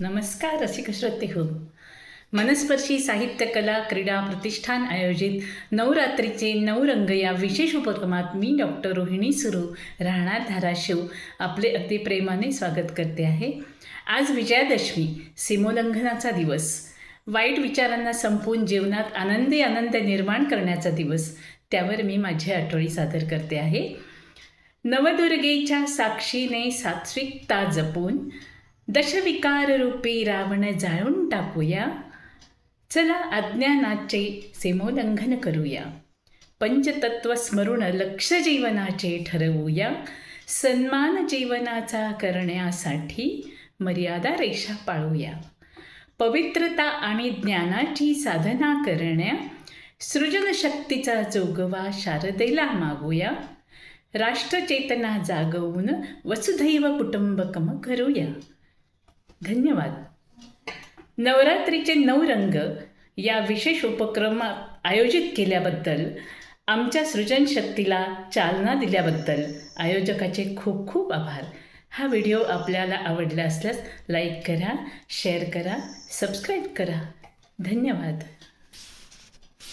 नमस्कार रसिक श्रोते हो मनस्पर्शी साहित्य कला क्रीडा प्रतिष्ठान आयोजित नवरात्रीचे नऊ रंग या विशेष उपक्रमात मी डॉक्टर रोहिणी सुरू राहणार धाराशिव. आपले अति प्रेमाने स्वागत करते आहे. आज विजयादशमी सीमोल्लंघनाचा दिवस. वाईट विचारांना संपवून जीवनात आनंदी आनंद निर्माण करण्याचा दिवस. त्यावर मी माझी आठवणी सादर करते आहे. नवदुर्गेच्या साक्षीने सात्विकता जपून दशविकार रूपी रावण जाळून टाकूया. चला अज्ञानाचे सीमोल्लंघन करूया. पंचतत्व स्मरून लक्ष जीवनाचे ठरवूया. सन्मान जीवनाचा करण्यासाठी मर्यादा रेषा पाळूया. पवित्रता आणि ज्ञानाची साधना करण्या सृजनशक्तीचा जोगवा शारदेला मागूया. राष्ट्रचेतना जागवून वसुधैव कुटुंबकम करूया. धन्यवाद. नवरात्रीचे नऊ रंग या विशेष उपक्रम आयोजित केल्याबद्दल आमच्या सृजनशक्तीला चालना दिल्याबद्दल आयोजकाचे खूप खूप आभार. हा व्हिडिओ आपल्याला आवडला असल्यास लाईक करा शेअर करा सबस्क्राईब करा. धन्यवाद.